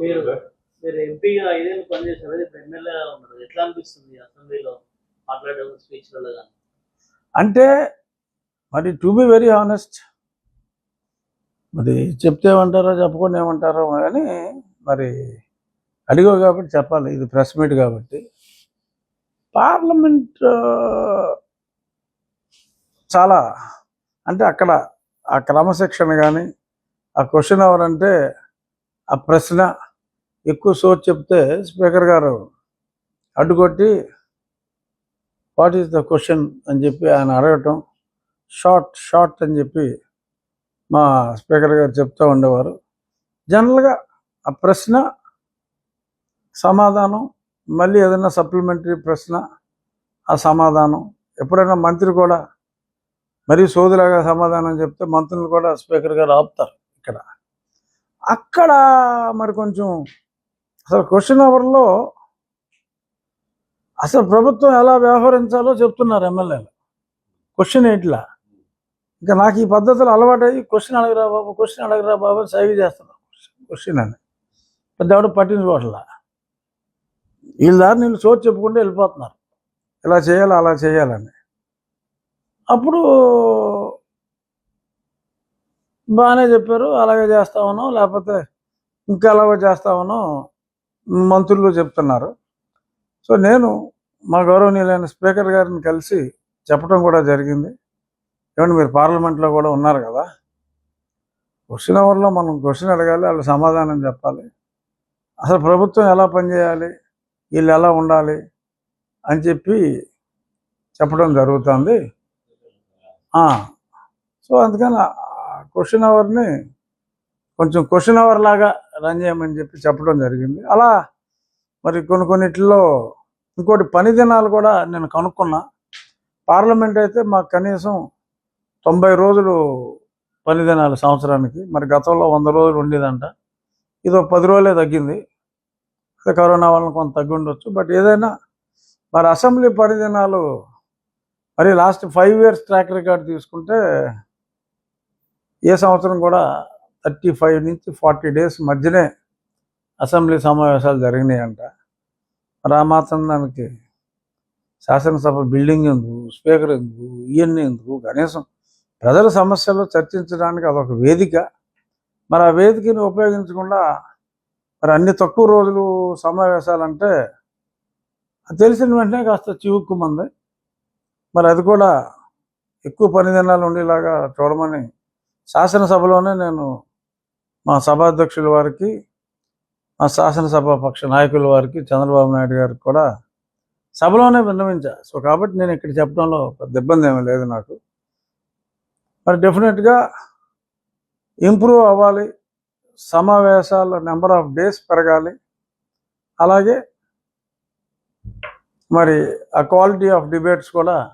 మీరు- ఎంపీగా ఐదేళ్ళు పనిచేశారు ఇప్పుడు ఎమ్మెల్యేగా ఉన్నారు. ఎట్లా అనిపిస్తుంది అసెంబ్లీలో మాట్లాడే స్పీచ్లలో కానీ అంటే మరి టు బి వెరీ హానెస్ట్ మరి చెప్తే ఏమంటారో చెప్పకుండా ఏమంటారో కానీ మరి అడిగో కాబట్టి చెప్పాలి. ఇది ప్రెస్ మీట్ కాబట్టి. పార్లమెంట్ చాలా అంటే అక్కడ ఆ క్రమశిక్షణ కానీ ఆ క్వశ్చన్ ఎవరంటే ఆ ప్రశ్న ఎక్కువ సోచ్ చెప్తే స్పీకర్ గారు అడ్డుకొట్టి వాట్ ఈస్ ద క్వశ్చన్ అని చెప్పి ఆయన అడగటం షార్ట్ షార్ట్ అని చెప్పి మా స్పీకర్ గారు చెప్తూ ఉండేవారు. జనరల్గా ఆ ప్రశ్న సమాధానం మళ్ళీ ఏదైనా సప్లిమెంటరీ ప్రశ్న ఆ సమాధానం. ఎప్పుడైనా మంత్రి కూడా మరీ సోదులాగా సమాధానం చెప్తే మంత్రులు కూడా స్పీకర్ గారు ఆపుతారు ఇక్కడ. అక్కడ మరి కొంచెం అసలు క్వశ్చన్ అవర్లో అసలు ప్రభుత్వం ఎలా వ్యవహరించాలో చెప్తున్నారు ఎమ్మెల్యేలు. క్వశ్చన్ ఏంటిలా? ఇంకా నాకు ఈ పద్ధతులు అలవాటు అయ్యి క్వశ్చన్ అడగరా బాబు క్వశ్చన్ అడగరా బాబు అని సైవ్ చేస్తున్నాను క్వశ్చన్ అని. పెద్ద ఎవడు పట్టించుకోవట్లా వీళ్ళ దారి నీళ్ళు చోటు చెప్పుకుంటూ వెళ్ళిపోతున్నారు. ఇలా చేయాలి అలా చేయాలని. అప్పుడు బాగానే చెప్పారు. అలాగే చేస్తా ఉన్నాం. లేకపోతే ఇంకా అలాగే ఉన్నాం మంత్రులు చెప్తున్నారు. సో నేను మా గౌరవనీయులైన స్పీకర్ గారిని కలిసి చెప్పడం కూడా జరిగింది. ఏమంటే మీరు పార్లమెంట్లో కూడా ఉన్నారు కదా? క్వశ్చన్ అవర్లో మనం క్వశ్చన్ అడగాలి వాళ్ళు సమాధానం చెప్పాలి. అసలు ప్రభుత్వం ఎలా పనిచేయాలి? వీళ్ళు ఎలా ఉండాలి? అని చెప్పి చెప్పడం జరుగుతుంది. సో అందుకని క్వశ్చన్ అవర్ని కొంచెం క్వశ్చన్ అవర్ లాగా రన్ చేయమని చెప్పి చెప్పడం జరిగింది. అలా మరి కొన్ని కొన్నిటిలో ఇంకోటి పని దినాలు కూడా నేను కనుక్కున్నా. పార్లమెంట్ అయితే మాకు కనీసం తొంభై రోజులు పని దినాలు సంవత్సరానికి. మరి గతంలో వంద రోజులు ఉండేదంట. ఇది పది రోజులే తగ్గింది. అదే కరోనా వలన కొంత తగ్గి ఉండొచ్చు. బట్ ఏదైనా మరి అసెంబ్లీ పని దినాలు మరి last five years track record తీసుకుంటే ఏ సంవత్సరం కూడా థర్టీ ఫైవ్ నుంచి ఫార్టీ డేస్ మధ్యనే అసెంబ్లీ సమావేశాలు జరిగినాయంట. మరి ఆ మాత్రం దానికి శాసనసభ బిల్డింగ్ ఎందుకు స్పీకర్ ఎందుకు ఇవన్నీ ఎందుకు కనీసం ప్రజల సమస్యలు చర్చించడానికి అదొక వేదిక. మరి ఆ వేదికని ఉపయోగించకుండా మరి అన్ని తక్కువ రోజులు సమావేశాలంటే అది తెలిసిన వెంటనే కాస్త చివుక్కుమంది. మరి అది కూడా ఎక్కువ పని దినాలు ఉండేలాగా చూడమని శాసనసభలోనే నేను మా సభాధ్యక్షుల వారికి మా శాసనసభ పక్ష నాయకుల వారికి చంద్రబాబు నాయుడు గారికి కూడా సభలోనే విన్నవించా. సో కాబట్టి నేను ఇక్కడ చెప్పడంలో పెద్ద ఇబ్బంది ఏమీ లేదు నాకు. మరి డెఫినెట్గా ఇంప్రూవ్ అవ్వాలి. సమావేశాల నెంబర్ ఆఫ్ డేస్ పెరగాలి. అలాగే మరి ఆ క్వాలిటీ ఆఫ్ డిబేట్స్ కూడా